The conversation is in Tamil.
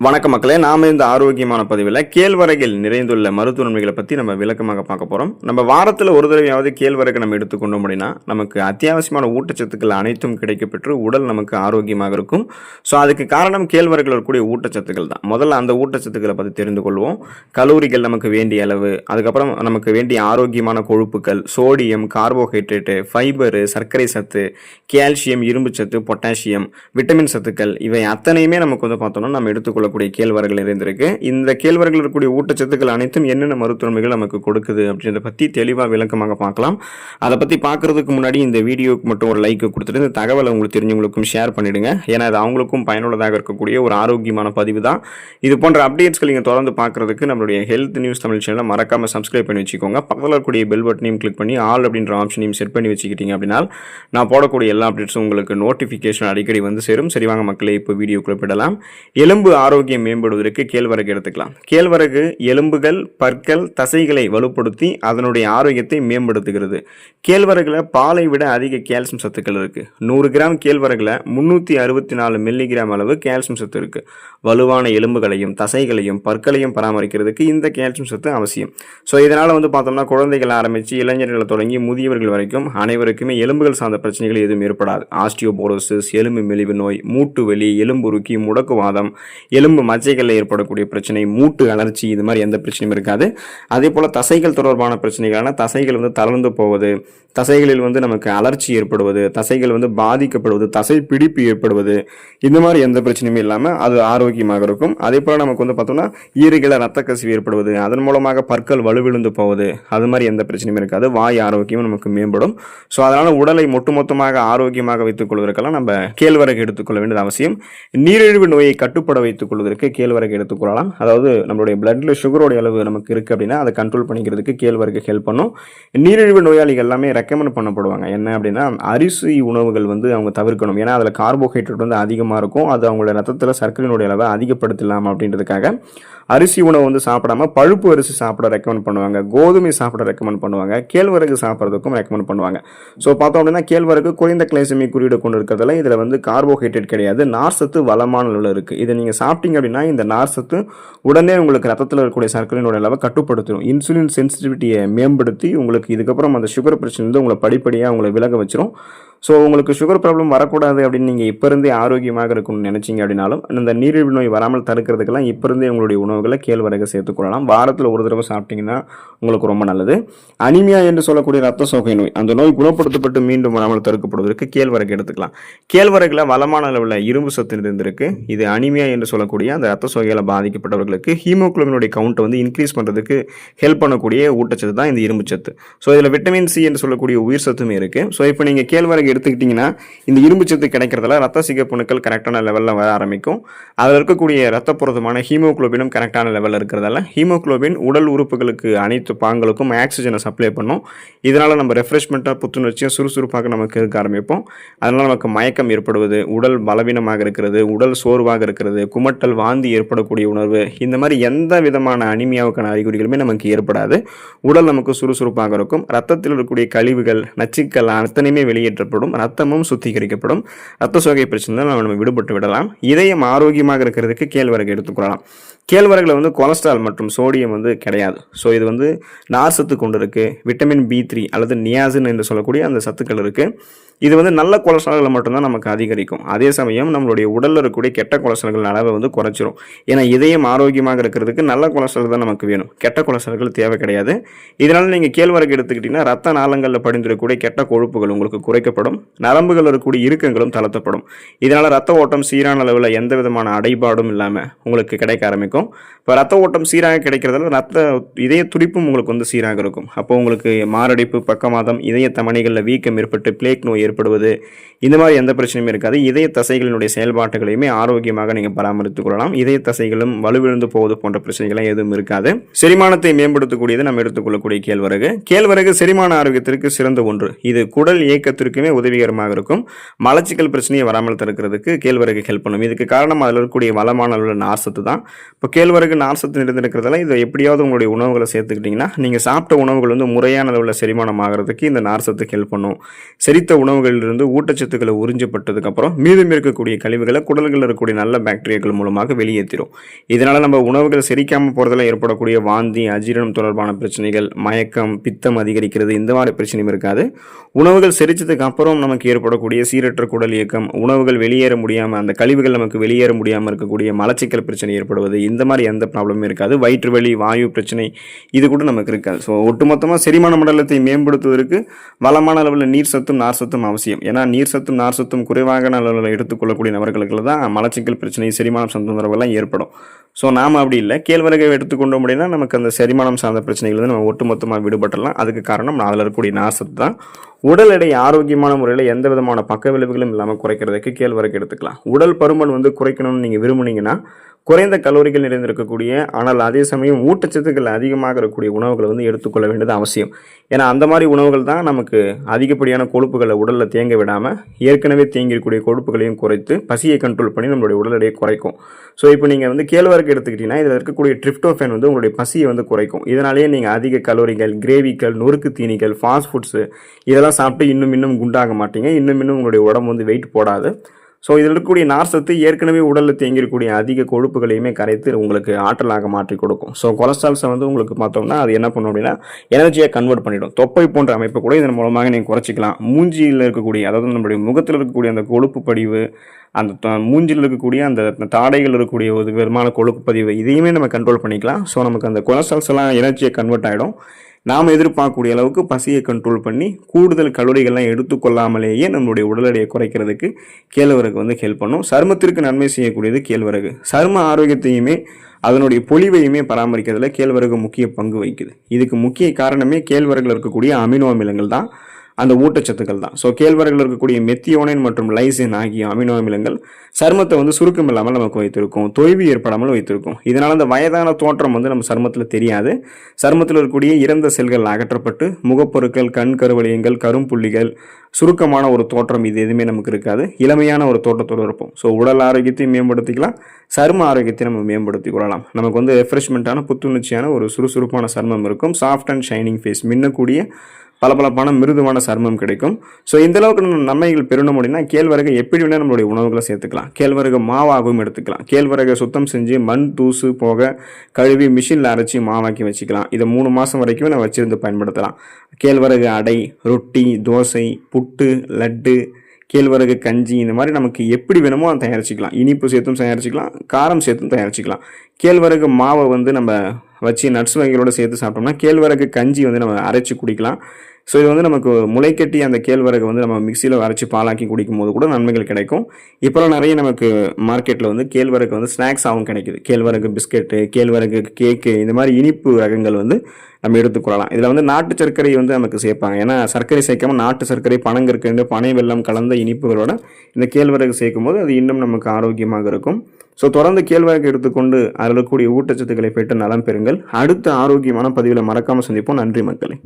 வணக்க மக்களே நாம் இந்த ஆரோக்கியமான பதிவில் கேழ்வரகில் நிறைந்துள்ள மருத்துவ நன்மைகளை பற்றி நம்ம விளக்கமாக பார்க்க போகிறோம் நம்ம வாரத்தில் ஒரு தடவையாவது கேழ்வரகு நம்ம எடுத்துக்கொண்டோம் அப்படின்னா நமக்கு அத்தியாவசியமான ஊட்டச்சத்துக்கள் அனைத்தும் கிடைக்கப்பெற்று உடல் நமக்கு ஆரோக்கியமாக இருக்கும். ஸோ அதுக்கு காரணம் கேழ்வரகில் இருக்கக்கூடிய ஊட்டச்சத்துக்கள் தான். முதல்ல அந்த ஊட்டச்சத்துக்களை பற்றி தெரிந்து கொள்வோம். கலோரிகள் நமக்கு வேண்டிய அளவு அதுக்கப்புறம் நமக்கு வேண்டிய ஆரோக்கியமான கொழுப்புகள் சோடியம் கார்போஹைட்ரேட்டு ஃபைபரு சர்க்கரை சத்து கால்சியம் இரும்பு சத்து பொட்டாசியம் விட்டமின் சத்துக்கள் இவை அத்தனையுமே நமக்கு வந்து பார்த்தோம்னா நம்ம எடுத்துக்கொள்ளக்கூடிய கேழ்வரகுகள் நிறைந்திருக்கு. இந்த கேழ்வரகுல இருக்கக்கூடிய ஊட்டச்சத்துக்கள் அனைத்தும் என்னென்ன மருத்துவமைகள் நமக்கு கொடுக்குது அப்படின்றத பற்றி தெளிவாக விளக்கமாக பார்க்கலாம். அதை பற்றி பார்க்குறதுக்கு முன்னாடி இந்த வீடியோவுக்கு மட்டும் ஒரு லைக் கொடுத்துட்டு இந்த தகவலை உங்களுக்கு தெரிஞ்சவங்களுக்கும் ஷேர் பண்ணிவிடுங்க ஏன்னா அது அவங்களுக்கும் பயனுள்ளதாக இருக்கக்கூடிய ஒரு ஆரோக்கியமான பதிவு தான். இது போன்ற அப்டேட்ஸ்கள் நீங்கள் தொடர்ந்து பார்க்குறதுக்கு நம்மளுடைய ஹெல்த் நியூஸ் தமிழ் சேனலை மறக்காமல் சப்ஸ்கிரைப் பண்ணி வச்சுக்கோங்க. பக்கத்தில் இருக்கக்கூடிய பெல் பட்டனையும் கிளிக் பண்ணி ஆல் அப்படின்ற ஆப்ஷனையும் செட் பண்ணி வச்சுக்கிட்டீங்க அப்படின்னா நான் போடக்கூடிய எல்லா அப்டேட்ஸும் உங்களுக்கு நோட்டிஃபிகேஷன் அடிக்கடி வந்து சேரும். சரி வாங்க மக்களே இப்போ வீடியோ குறிப்பிடலாம் எலும்பு ஆரோக்கியம் ஆரோக்கியம் மேம்படுவதற்கு கேழ்வரகு எடுத்துக்கலாம். கேழ்வரகு எலும்புகள் பற்கள் தசைகளை வலுப்படுத்தி அதனுடைய ஆரோக்கியத்தை மேம்படுத்துகிறது. கேழ்வரகுல பாலை விட அதிக கால்சியம் சத்துக்கள் இருக்குது நூறு கிராம் கேழ்வரகுல முந்நூற்றி அறுபத்தி நாலு மில்லிகிராம் அளவு கால்சியம் சத்து இருக்குது வலுவான எலும்புகளையும் தசைகளையும் பற்களையும் பராமரிக்கிறதுக்கு இந்த கால்சியம் சத்து அவசியம். ஸோ இதனால் வந்து பார்த்தோம்னா குழந்தைகள் ஆரம்பித்து இளைஞர்களை தொடங்கி முதியவர்கள் வரைக்கும் அனைவருக்குமே எலும்புகள் சார்ந்த பிரச்சனைகள் எதுவும் ஏற்படாது. ஆஸ்டியோபோரோசிஸ் எலும்பு மெலிவு நோய் மூட்டு வலி எலும்புருக்கி முடக்குவாதம் எலும்பு மச்சைகளில் ஏற்படக்கூடிய பிரச்சனை மூட்டு அலர்ச்சி இது மாதிரி எந்த பிரச்சனையும் இருக்காது. அதே போல் தசைகள் தொடர்பான பிரச்சனைகளான தசைகள் வந்து தளர்ந்து போவது தசைகளில் வந்து நமக்கு அலர்ச்சி ஏற்படுவது தசைகள் வந்து பாதிக்கப்படுவது தசை பிடிப்பு ஏற்படுவது இந்த மாதிரி எந்த பிரச்சனையுமே இல்லாமல் அது ஆரோக்கியமாக இருக்கும். அதே போல் நமக்கு வந்து பார்த்தோம்னா ஈறுகளை ரத்த கசிவு ஏற்படுவது அதன் மூலமாக பற்கள் வலுவிழுந்து போவது அது மாதிரி எந்த பிரச்சனையும் இருக்காது. வாய் ஆரோக்கியமும் நமக்கு மேம்படும். ஸோ அதனால் உடலை ஒட்டுமொத்தமாக ஆரோக்கியமாக வைத்துக் கொள்வதற்கெல்லாம் நம்ம கேழ்வரகு எடுத்துக்கொள்ள வேண்டியது அவசியம். நீரிழிவு நோயை கட்டுப்பட வைத்துக் கொள்வதற்கு கேழ்வரகு எடுத்துக்கொள்ளலாம் அதாவது நம்மளுடைய பிளட்டில் சுகரோட அளவு நமக்கு இருக்குது அப்படின்னா அதை கண்ட்ரோல் பண்ணிக்கிறதுக்கு கேழ்வரகு ஹெல்ப் பண்ணும். நீரிழிவு நோயாளிகள் எல்லாமே ரெக்கமெண்ட் பண்ணப்படுவாங்க. என்ன அப்படின்னா அரிசி உணவுகள் வந்து அவங்க தவிர்க்கணும். ஏன்னா அதில் கார்போஹைட்ரேட் வந்து அதிகமாக இருக்கும். அது அவங்களோட ரத்தத்தில் சர்க்கரையினுடைய அளவை அதிகப்படுத்தலாம் அப்படின்றதுக்காக. அரிசி உணவு வந்து சாப்பிடாம பழுப்பு அரிசி சாப்பிட ரெக்கமெண்ட் பண்ணுவாங்க. கோதுமை சாப்பிட ரெக்கமெண்ட் பண்ணுவாங்க. கேழ்வரகு சாப்பிட்றதுக்கும் ரெக்கமெண்ட் பண்ணுவாங்க. ஸோ பார்த்தோம் அப்படின்னா கேழ்வரகு குறைந்த கிளைசமி குறியீடு கொண்டு இருக்கிறதுல இதில் வந்து கார்போஹைட்ரேட் கிடையாது. நார்சத்து வளமான அளவில் இருக்குது இதை நீங்கள் சாப்பிட்டீங்க அப்படின்னா இந்த நார்சத்து உடனே உங்களுக்கு ரத்தத்தில் இருக்கக்கூடிய சர்க்கரையினுடைய அளவை கட்டுப்படுத்தும் இன்சுலின் சென்சிட்டிவிட்டியை மேம்படுத்தி உங்களுக்கு இதுக்கப்புறம் அந்த சுகர் பிரச்சனை வந்து உங்களை படிப்படியாக உங்களை விலக வச்சிரும். ஸோ உங்களுக்கு சுகர் ப்ராப்ளம் வரக்கூடாது அப்படின்னு நீங்கள் இப்போ இருந்தே ஆரோக்கியமாக இருக்கணும்னு நினச்சிங்க அப்படின்னாலும் இந்த நீரிழிவு நோய் வராமல் தடுக்கிறதுக்கெல்லாம் இப்போ இருந்தே உங்களுடைய உணவுகளை கேழ்வரகு சேர்த்துக்கொள்ளலாம் வாரத்தில் ஒரு தடவை சாப்பிட்டீங்கன்னா உங்களுக்கு ரொம்ப நல்லது. அனிமியா என்று சொல்லக்கூடிய ரத்த சோகை நோய் அந்த நோய் குணப்படுத்தப்பட்டு மீண்டும் வராமல் தடுக்கப்படுவதற்கு கேழ்வரகு எடுத்துக்கலாம். கேழ்வரகுல வளமான அளவில் இரும்பு சத்து இருந்திருக்கு இது அனிமியா என்று சொல்லக்கூடிய அந்த ரத்த சோகையால் பாதிக்கப்பட்டவர்களுக்கு ஹீமோக்ளோபினுடைய கவுண்ட்டை வந்து இன்க்ரீஸ் பண்ணுறதுக்கு ஹெல்ப் பண்ணக்கூடிய ஊட்டச்சத்து தான் இந்த இரும்பு சத்து. ஸோ இதில் விட்டமின் சி என்று சொல்லக்கூடிய உயிர் சத்துமே இருக்குது ஸோ இப்போ நீங்கள் கேழ்வரகு எடுத்துக்கிட்டிங்கன்னா இந்த இரும்பு சத்து கிடைக்கிறதுல ரத்த சிகப்பணுக்கள் கரெக்டான லெவலில் வர ஆரம்பிக்கும். அதில் இருக்கக்கூடிய ரத்தப்புறதமான ஹீமோக்ளோபினும் கரெக்டான லெவலில் இருக்கிறதால ஹீமோகுளோபின் உடல் உறுப்புகளுக்கு அனைத்து பாங்களுக்கும் ஆக்சிஜனை சப்ளை பண்ணும். இதனால் நம்ம ரெஃப்ரெஷ்மெண்ட்டாக புத்துணர்ச்சியாக சுறுசுறுப்பாக நமக்கு இருக்க ஆரம்பிப்போம். அதனால் நமக்கு மயக்கம் ஏற்படுவது உடல் பலவீனமாக இருக்கிறது உடல் சோர்வாக இருக்கிறது குமட்டல் வாந்தி ஏற்படக்கூடிய உணர்வு இந்த மாதிரி எந்த விதமான அனிமியாவுக்கான அறிகுறிகளுமே நமக்கு ஏற்படாது. உடல் நமக்கு சுறுசுறுப்பாக இருக்கும். ரத்தத்தில் இருக்கக்கூடிய கழிவுகள் நச்சுக்கள் அத்தனையுமே வெளியேற்றப்படும். ரத்தமும் சுத்திகரிக்கப்படும். ரத்த சோகை பிரச்சனை நம்ம விடுபட்டு விடலாம். இதயம் ஆரோக்கியமாக இருக்கிறதுக்கு கேழ்வரகு எடுத்துக்கொள்ளலாம் கேழ்வரகில் வந்து கொலஸ்ட்ரால் மற்றும் சோடியம் வந்து கிடையாது. ஸோ இது வந்து நார் சத்து கொண்டு இருக்கு விட்டமின் பி த்ரீ அல்லது நியாசின் என்று சொல்லக்கூடிய அந்த சத்துக்கள் இருக்கு. இது வந்து நல்ல கொலஸ்ட்ரால்களை மட்டும்தான் நமக்கு அதிகரிக்கும். அதே சமயம் நம்மளுடைய உடலில் இருக்கக்கூடிய கெட்ட கொலஸ்ட்ரால்கள் அளவை வந்து குறைச்சிரும் ஏன்னா இதயம் ஆரோக்கியமாக இருக்கிறதுக்கு நல்ல கொலஸ்ட்ரால் தான் நமக்கு வேணும். கெட்ட கொலஸ்ட்ரால்கள் தேவை கிடையாது. இதனால் நீங்கள் கேழ்வரகு எடுத்துக்கிட்டிங்கன்னா ரத்த நாளங்களில் படிந்திருக்கக்கூடிய கெட்ட கொழுப்புகள் உங்களுக்கு குறைக்கப்படும். நரம்புகள் இருக்கக்கூடிய இறுக்கங்களும் தளர்த்தப்படும். இதனால் ரத்த ஓட்டம் சீரான அளவில் எந்த விதமான அடைபாடும் இல்லாமல் உங்களுக்கு கிடைக்க ஆரம்பிக்கும். இப்போ ரத்த ஓட்டம் சீராக கிடைக்கிறதால ரத்த இதய துடிப்பும் உங்களுக்கு வந்து சீராக இருக்கும். அப்போ உங்களுக்கு மாரடைப்பு பக்கவாதம் இதய தமணிகளில் வீக்கம் ஏற்பட்டு பிளேக் நோய் ஏற்படுவது. இந்த மாதிரி எந்த பிரச்சனையும் இருக்காது. இதய தசைகளினுடைய செயல்பாட்டுகளையுமே ஆரோக்கியமாக நீங்கள் பராமரித்துக் கொள்ளலாம். இதய தசைகளும் வலுவிழந்து போவது போன்ற பிரச்சனைகள்லாம் எதுவும் இருக்காது. செரிமானத்தை மேம்படுத்தக்கூடியது நம்ம எடுத்துக்கொள்ளக்கூடிய கேழ்வரகு. கேழ்வரகு செரிமான ஆரோக்கியத்திற்கு சிறந்த ஒன்று. இது குடல் இயக்கத்திற்குமே உதவிகரமாக இருக்கும். மலச்சிக்கல் பிரச்சனையை வராமல் தடுக்கிறதுக்கு கேழ்வரகு ஹெல்ப் பண்ணும். இதுக்கு காரணம் அதில் இருக்கக்கூடிய வளமான உள்ள நார்சத்து தான். இப்போ கேழ்வரகு நார்சத்து நிறைந்திருக்கிறதால இதை எப்படியாவது உங்களுடைய உணவுகளை சேர்த்துக்கிட்டிங்கன்னா நீங்கள் சாப்பிட்ட உணவுகள் வந்து முறையான அளவில் செரிமானம் ஆகிறதுக்கு இந்த நார்சத்துக்கு ஹெல்ப் பண்ணும். செரித்த உணவு உணவுகளிலிருந்து ஊட்டச்சத்துக்களை உறிஞ்சப்பட்டதுக்கப்புறம் மீதம் இருக்கக்கூடிய கழிவுகளை குடல்களில் இருக்கக்கூடிய நல்ல பாக்டீரியாக்கள் மூலமாக வெளியேற்றிடும் இதனால் நம்ம உணவுகள் செரிக்காமல் போகிறதுல ஏற்படக்கூடிய வாந்தி அஜீரணம் தொடர்பான பிரச்சனைகள் மயக்கம் பித்தம் அதிகரிக்கிறது இந்த மாதிரி பிரச்சனையும் இருக்காது. உணவுகள் செரிச்சதுக்கு அப்புறம் நமக்கு ஏற்படக்கூடிய சீரற்ற குடல் இயக்கம் உணவுகள் வெளியேற முடியாமல் அந்த கழிவுகள் நமக்கு வெளியேற முடியாமல் இருக்கக்கூடிய மலச்சிக்கல் பிரச்சனை ஏற்படுவது இந்த மாதிரி எந்த ப்ராப்ளமும் இருக்காது. வயிற்று வலி வாயு பிரச்சனை இது கூட நமக்கு இருக்காது. ஸோ ஒட்டுமொத்தமாக செரிமான மண்டலத்தை மேம்படுத்துவதற்கு வளமான அளவில் நீர் சத்தும் நார் சத்தும் அவசியம். ஏன்னா நீர் சத்தும் நார் சத்தும் குறைவாக அளவில் எடுத்துக்கொள்ளக்கூடிய நபர்களுக்கு தான் மலச்சிக்கல் பிரச்சனை செரிமானம் சார்ந்த தொந்தரவுகள்லாம் ஏற்படும். ஸோ நாம் அப்படி இல்லை. கேழ்வரகை எடுத்துக்கொண்டோம் அப்படின்னா நமக்கு அந்த செரிமானம் சார்ந்த பிரச்சனைகள் வந்து நம்ம ஒட்டுமொத்தமாக விடுபட்டுடலாம் அதுக்கு காரணம் அதில் இருக்கக்கூடிய நார் சத்து தான். உடல் எடை ஆரோக்கியமான முறையில் எந்த விதமான பக்க விளைவுகளும் இல்லாமல் குறைக்கிறதுக்கு கேழ்வரகு எடுத்துக்கலாம். உடல் பருமன் வந்து குறைக்கணும்னு நீங்கள் விரும்புனீங்கன்னா குறைந்த கலோரிகள் நிறைந்திருக்கக்கூடிய ஆனால் அதே சமயம் ஊட்டச்சத்துக்கள் அதிகமாக இருக்கக்கூடிய உணவுகளை வந்து எடுத்துக்கொள்ள வேண்டியது அவசியம். ஏன்னா அந்த மாதிரி உணவுகள் தான் நமக்கு அதிகப்படியான கொழுப்புகளை உடலில் தேங்க விடாமல் ஏற்கனவே தேங்கியிருக்கக்கூடிய கொழுப்புகளையும் குறைத்து பசியை கண்ட்ரோல் பண்ணி நம்மளுடைய உடல் எடையை குறைக்கும். ஸோ இப்போ நீங்கள் வந்து கேழ்வரகு எடுத்துக்கிட்டிங்கன்னா இதில் இருக்கக்கூடிய ட்ரிப்டோஃபேன் வந்து உங்களுடைய பசியை வந்து குறைக்கும். இதனாலேயே நீங்கள் அதிக கலோரிகள் கிரேவிகள் நொறுக்கு தீனிகள் ஃபாஸ்ட் ஃபுட்ஸு இதெல்லாம் சாப்பிட்டு இன்னும் இன்னும் குண்டாக மாட்டீங்க. இன்னும் இன்னும் உங்களுடைய உடம்பு வந்து வெயிட் போடாது. ஸோ இதில் இருக்கக்கூடிய நார் சத்து ஏற்கனவே உடலில் தேங்கியிருக்கக்கூடிய அதிக கொழுப்புகளையுமே கரைத்து உங்களுக்கு ஆற்றலாக மாற்றி கொடுக்கும். ஸோ கொலஸ்ட்ரால்ஸை வந்து உங்களுக்கு பார்த்தோம்னா அது என்ன பண்ணும் அப்படின்னா எனர்ஜியாக கன்வெர்ட் பண்ணிடும். தொப்பை போன்ற அமைப்பு கூட இதன் மூலமாக நீங்கள் குறைச்சிக்கலாம். மூஞ்சியில் இருக்கக்கூடிய அதாவது நம்மளுடைய முகத்தில் இருக்கக்கூடிய அந்த கொழுப்பு படிவு அந்த மூஞ்சில் இருக்கக்கூடிய அந்த தாடைகள் இருக்கக்கூடிய ஒரு விதமான கொழுப்பு பதிவு இதையுமே நம்ம கண்ட்ரோல் பண்ணிக்கலாம். ஸோ நமக்கு அந்த கொலஸ்ட்ரால்ஸ் எல்லாம் எனர்ஜியை கன்வெர்ட் ஆகிடும் நாம் எதிர்பார்க்கக்கூடிய அளவுக்கு பசியை கண்ட்ரோல் பண்ணி கூடுதல் கலோரிகள்லாம் எடுத்துக்கொள்ளாமலேயே நம்மளுடைய உடல் எடையை குறைக்கிறதுக்கு கேழ்வரகு வந்து ஹெல்ப் பண்ணும். சருமத்திற்கு நன்மை செய்யக்கூடியது கேழ்வரகு. சரும ஆரோக்கியத்தையுமே அதனுடைய பொலிவையுமே பராமரிக்கிறதுல கேழ்வரகு முக்கிய பங்கு வகிக்குது. இதுக்கு முக்கிய காரணமே கேழ்வரகில் இருக்கக்கூடிய அமினோ அமிலங்கள் தான். அந்த ஊட்டச்சத்துக்கள் தான். ஸோ கேழ்வரகில் இருக்கக்கூடிய மெத்தியோனைன் மற்றும் லைசின் ஆகிய அமினோ அமிலங்கள் சருமத்தை வந்து சுருக்கம் இல்லாமல் நமக்கு வைத்திருக்கும் தொய்வு ஏற்படாமல் வைத்திருக்கும். இதனால் அந்த வயதான தோற்றம் வந்து நம்ம சருமத்தில் தெரியாது. சருமத்தில் இருக்கக்கூடிய இறந்த செல்கள் அகற்றப்பட்டு முகப்பொருட்கள் கண் கருவளையங்கள் கரும்புள்ளிகள் சுருக்கமான ஒரு தோற்றம் இது எதுவுமே நமக்கு இருக்காது. இளமையான ஒரு தோற்றத்தோடு இருப்போம். ஸோ உடல் ஆரோக்கியத்தையும் மேம்படுத்திக்கலாம். சரும ஆரோக்கியத்தை நம்ம மேம்படுத்தி கொள்ளலாம். நமக்கு வந்து ரெஃப்ரெஷ்மெண்ட்டான புத்துணர்ச்சியான ஒரு சுறுசுறுப்பான சருமம் இருக்கும். சாஃப்ட் அண்ட் ஷைனிங் ஃபேஸ் மின்னக்கூடிய பளபளப்பான மிருதுவான சர்மம் கிடைக்கும். ஸோ இந்த அளவுக்கு நம்ம நன்மைகள் பெறணும் அப்படின்னா கேழ்வரகை எப்படி வேணால் நம்மளுடைய உணவுகளை சேர்த்துக்கலாம். கேழ்வரகு மாவாகவும் எடுத்துக்கலாம். கேழ்வரகை சுத்தம் செஞ்சு மண் தூசு போக கழுவி மிஷினில் அரைச்சி மாவாக்கி வச்சுக்கலாம். இதை மூணு மாதம் வரைக்கும் நம்ம வச்சிருந்து பயன்படுத்தலாம். கேழ்வரகு அடை ரொட்டி தோசை புட்டு லட்டு கேழ்வரகு கஞ்சி இந்த மாதிரி நமக்கு எப்படி வேணுமோ அதை தயாரிச்சுக்கலாம். இனிப்பு சேர்த்தும் தயாரிச்சுக்கலாம். காரம் சேர்த்தும் தயாரிச்சுக்கலாம். கேழ்வரகு மாவை வந்து நம்ம வச்சு நட்ஸ் வகைகளோடு சேர்த்து சாப்பிட்டோம்னா கேழ்வரகு கஞ்சி வந்து நம்ம அரைச்சி குடிக்கலாம். ஸோ இது வந்து நமக்கு முளைக்கட்டி அந்த கேழ்வரகு வந்து நம்ம மிக்சியில் அரைச்சி பாலாக்கி குடிக்கும் போது கூட நன்மைகள் கிடைக்கும். இப்போலாம் நிறைய நமக்கு மார்க்கெட்டில் வந்து கேழ்வரகு வந்து ஸ்நாக்ஸாகவும் கிடைக்குது. கேழ்வரகு பிஸ்கெட்டு கேழ்வரகு கேக்கு இந்த மாதிரி இனிப்பு ரகங்கள் வந்து நம்ம எடுத்துக்கொள்ளலாம். இதில் வந்து நாட்டு சர்க்கரை வந்து நமக்கு சேர்ப்பாங்க. ஏன்னா சர்க்கரை சேர்க்காம நாட்டு சர்க்கரை பனங்கற்கண்டு பனை வெள்ளம் கலந்த இனிப்புகளோட இந்த கேழ்வரகு சேர்க்கும் போது அது இன்னும் நமக்கு ஆரோக்கியமாக இருக்கும். ஸோ தொடர்ந்து கேழ்வரகு எடுத்துக்கொண்டு அதில் இருக்கக்கூடிய ஊட்டச்சத்துக்களை பெற்று நலம் பெறுங்கள். அடுத்த ஆரோக்கியமான பதிவில் மறக்காமல் சந்திப்போம். நன்றி மக்களே.